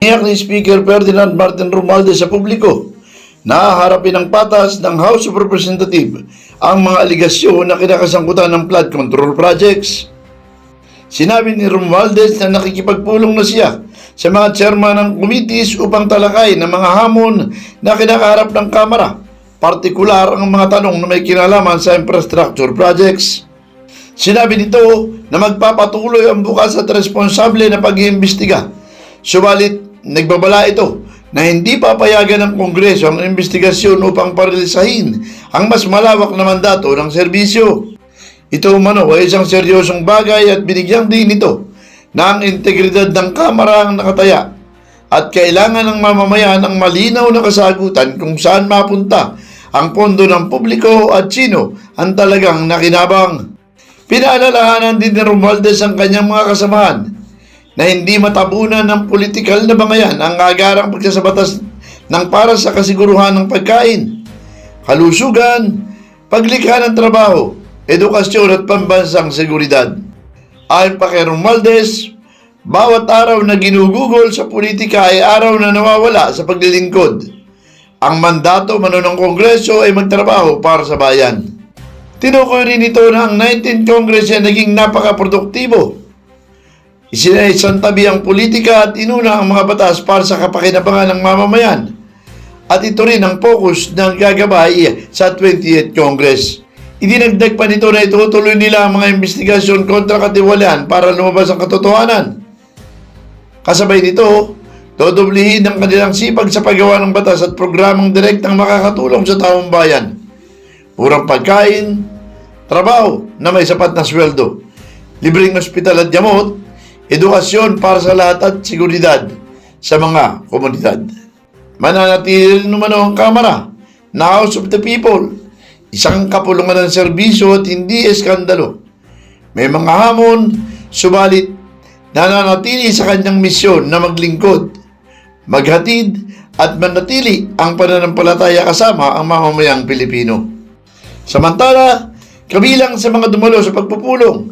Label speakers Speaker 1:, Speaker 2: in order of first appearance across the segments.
Speaker 1: Niyak ni Speaker Ferdinand Martin Romualdez sa publiko na harapin ng patas ng House of Representatives ang mga aligasyon na kinakasangkutan ng flood control projects. Sinabi ni Romualdez na nakikipagpulong na siya sa mga chairman ng committees upang talakay ng mga hamon na kinakaharap ng Kamara, partikular ang mga tanong na may kinalaman sa infrastructure projects. Sinabi nito na magpapatuloy ang bukas at responsable na pag-iimbestiga. Subalit, nagbabala ito na hindi papayagan ng Kongreso ang investigasyon upang parilisahin ang mas malawak na mandato ng serbisyo. Ito umano ay isang seryosong bagay at binigyang din ito na ang integridad ng Kamara ang nakataya at kailangan ng mamamayan ng malinaw na kasagutan kung saan mapunta ang pondo ng publiko at sino ang talagang nakinabang. Pinaalalahanan din ni Romualdez ang kanyang mga kasamahan na hindi matabunan ng politikal na bangayan ang agarang pagsasabatas ng para sa kasiguruhan ng pagkain, kalusugan, paglikha ng trabaho, edukasyon at pambansang seguridad. Ayon pa kay Romualdez, bawat araw na ginugugol sa politika ay araw na nawawala sa paglilingkod. Ang mandato mano ng Kongreso ay magtrabaho para sa bayan. Tinukoy rin ito na ang 19th Congress ay naging napakaproduktibo. Isinaisan tabi ang politika at inuna ang mga batas para sa kapakinabangan ng mamamayan. At ito rin ang focus ng gagabay sa 28th Congress. Idinagdag pa nito na itutuloy nila ang mga investigasyon kontra katiwalian para lumabas ang katotohanan. Kasabay nito, dodoblihin ang kanilang sipag sa paggawa ng batas at programang direktang makakatulong sa taong bayan. Murang pagkain, trabaho na may sapat na sweldo, libreng ospital at gamot, edukasyon para sa lahat at seguridad sa mga komunidad. Mananatili rin naman ang Kamara na House of the People, isang kapulungan ng serbisyo at hindi eskandalo. May mga hamon, subalit nananatili sa kanyang misyon na maglingkod, maghatid at manatili ang pananampalataya kasama ang mamamayang Pilipino. Samantala, kabilang sa mga dumalo sa pagpupulong,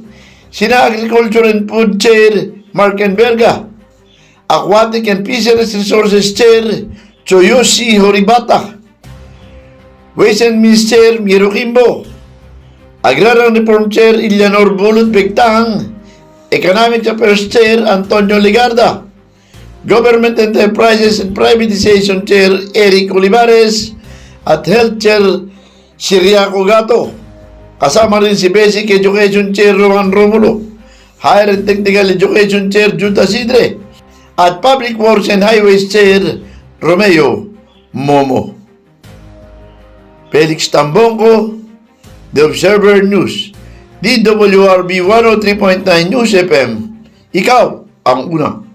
Speaker 1: sina Agriculture and Food Chair Mark Enberga, Aquatic and Fisheries Resources Chair Choyoshi Horibata, Ways and Means Chair Miro Kimbo, Agrarian Reform Chair Ilyanor Bulot Bigtang, Economic Affairs Chair Antonio Ligarda, Government Enterprises and Privatization Chair Eric Olivares, at Health Chair Siriaco Gato. Kasama rin si Basic Education Chair Roman Romulo, Higher and Technical Education Chair Juta Sidre, at Public Works and Highways Chair Romeo Momo. Felix Tambongko, The Observer News, DWRB 103.9 News FM. Ikaw ang una.